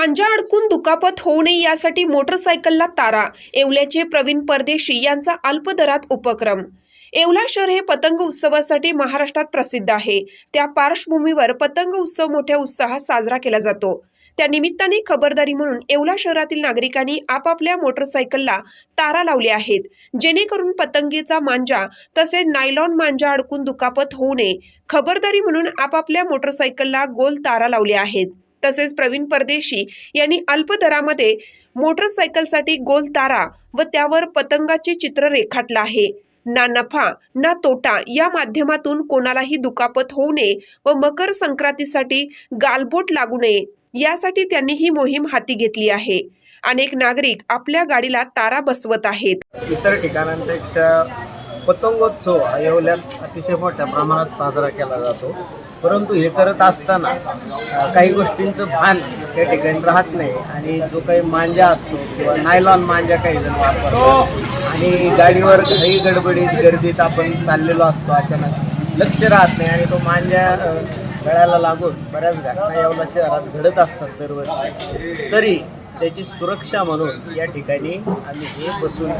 पांजा अडकून दुखापत होऊ नये यासाठी मोटरसायकलला तारा येवल्याचे प्रवीण परदेशी यांचा अल्पदरात उपक्रम. येवला शहर हे पतंग उत्सवासाठी महाराष्ट्रात प्रसिद्ध आहे. त्या पार्श्वभूमीवर पतंग उत्सव मोठ्या उत्साहात साजरा केला जातो. त्या निमित्ताने खबरदारी म्हणून येवला शहरातील नागरिकांनी आपापल्या मोटरसायकलला तारा लावल्या आहेत. जेणेकरून पतंगीचा मांजा तसेच नायलॉन मांजा अडकून दुखापत होऊ नये. खबरदारी म्हणून आपापल्या मोटरसायकलला गोल तारा लावल्या आहेत. तसेच प्रवीण परदेशी यांनी अल्प दरामध्ये मोटरसायकलसाठी गोल तारा व त्यावर पतंगाचे चित्र रेखाटलं आहे. ना नफा ना तोटा या माध्यमातून कोणालाही दुखापत होऊ नये व मकर संक्रांतीसाठी गालबोट लागू नये यासाठी त्यांनी ही मोहीम हाती घेतली आहे. अनेक नागरिक आपल्या गाडीला तारा बसवत आहेत. इतर ठिकाणांपेक्षा पतंगोत्सव हा येवल्यात अतिशय मोठ्या प्रमाणात साजरा केला जातो. परंतु हे करत असताना काही गोष्टींचं भान त्या ठिकाणी राहत नाही आणि जो काही मांजा असतो किंवा नायलॉन मांजा काही जण वापरतो आणि गाडीवर काही गडबडीत गर्दीत आपण चाललेलो असतो अचानक लक्ष राहत नाही आणि तो मांजा गळ्याला लागून बऱ्याच घटना येवला शहरात घडत असतात दरवर्षी. तरी त्याची सुरक्षा म्हणून या ठिकाणी आम्ही हे बसून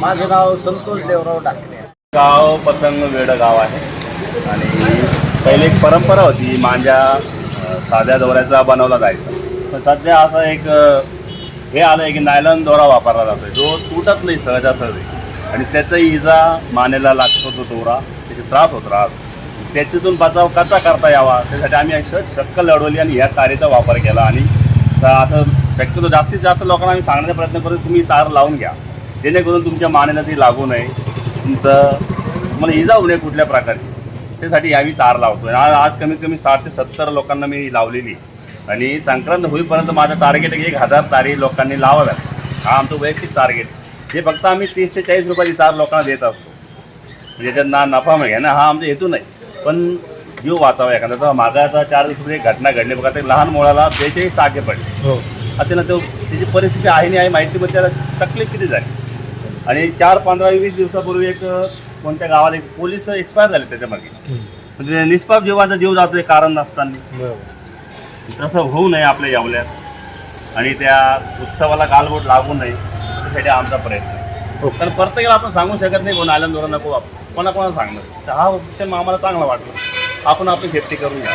माझं नाव संतोष देवराव डाकणे. गाव पतंग वेडं गाव आहे. आणि पहिले एक परंपरा होती मांजा साध्या दोऱ्याचा बनवला जायचा. पण सध्या असं एक हे आलं आहे की नायलॉन दोरा वापरला जातो जो तुटत नाही सहजासहजी. आणि त्याचाही इजा मानेला लागतो तो दोरा. त्याचे त्रास होत राहत. त्याच्यातून बचाव कसा करता यावा? त्यासाठी आम्ही अशी शक्कल लढवली आणि ह्या तारेचा वापर केला आणि तर आता शक्यतो जास्तीत जास्त लोकांना आम्ही सांगण्याचा प्रयत्न करू तुम्ही तार लावून घ्या. जेणेकरून तुमच्या मानेला ती लागू नये. तुमचं तुम्हाला इजा होऊ नये कुठल्या प्रकारची. त्यासाठी आम्ही तार लावतो आज आज कमीत कमी साठ ते सत्तर लोकांना मी लावलेली. आणि संक्रांत होईपर्यंत माझं टार्गेट एक हजार तारी लोकांनी लावाव्यात. हा आमचं वैयक्तिक टार्गेट हे फक्त आम्ही तीस ते चाळीस रुपयाची तार लोकांना देत असतो. म्हणजे ज्याच्यात ना नफा मिळेल ना हा आमचा हेतू नाही. पण जीव वाचावा एखाद्याचा. मागा आता चार दिवसापूर्वी एक घटना घडली. बघा ते लहान मुलाला बेचाळीस टाके पडले. आता ना तो त्याची परिस्थिती आहे नाही आहे माहिती पण त्याला तकलीफ किती झाली? आणि चार पंधरा वीस दिवसापूर्वी एक कोणत्या गावाला एक पोलीस एक्सपायर झाले त्याच्यामागे म्हणजे निष्पाप जीवाचा जीव जातोय कारण नसताना. तसं होऊ नये आपल्या येवल्यात. आणि त्या उत्सवाला गालबोट लागू नये त्यासाठी आमचा प्रयत्न आहे. कारण प्रत्येकाला आपण सांगू शकत नाही कोण आल्यानं नको वापर. कोणाकोणाला सांगणार? तर हा ऑप्शन आम्हाला चांगला वाटला. आपण आपली सेफ्टी करून घ्या.